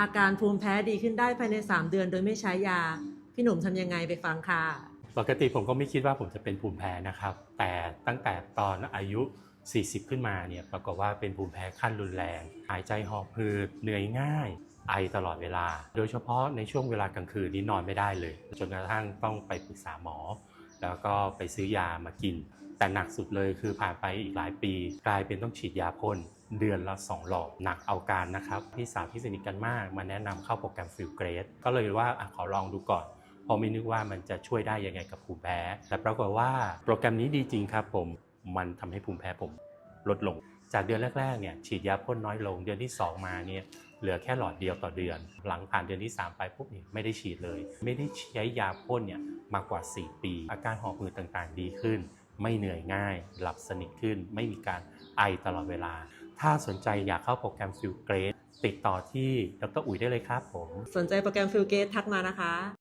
อาการภูมิแพ้ดีขึ้นได้ภายใน 3 เดือน โดยไม่ใช้ยา พี่หนุ่มทำยังไงไปฟังค่ะ ปกติผมก็ไม่คิดว่าผมจะเป็นภูมิแพ้นะครับ แต่ตั้งแต่ตอนอายุ 40 ขึ้นมาเนี่ยปรากฏว่าเป็นภูมิแพ้ขั้นรุนแรง หายใจหอบหืดเหนื่อยง่าย ไอตลอดเวลา โดยเฉพาะในช่วงเวลากลางคืนนี้นอนไม่ได้เลย จนกระทั่งต้องไปปรึกษาหมอ แล้วก็ไปซื้อยามากิน แต่หนักสุดเลยคือผ่านไปอีกหลายปี กลายเป็นต้องฉีดยาพ่นเดือนละ2หลอดหนักเอาการนะครับ พี่สาวที่สนิทกันมากมาแนะนำเข้าโปรแกรมฟิลเกรดก็เลยว่าอขอลองดูก่อนพราะไม่นึกว่ามันจะช่วยได้ยังไงกับภูมิแพ้ แต่ปรากฏว่าโปรแกรมนี้ดีจริงครับผม มันทำให้ภูมิแพ้ผมลดลง จากเดือนแรกๆเนี่ยฉีดยาพ่นน้อยลง เดือนที่ 2 มาเนี่ยเหลือแค่หลอดเดียวต่อเดือน หลังผ่านเดือนที่ 3 ไปปุ๊บเนี่ยไม่ได้ฉีดเลย ไม่ได้ใช้ยาพ่นเนี่ย มากกว่า 4 ปี อาการหอบหืดต่างๆ ดีขึ้น ไม่เหนื่อยง่าย หลับสนิทขึ้น ไม่มีการไอตลอดเวลา ถ้าสนใจอยากเข้าโปรแกรมฟิลเกรดติดต่อที่ดรอุ๋ยได้เลยครับผม สนใจโปรแกรมฟิลเกตทักมานะคะ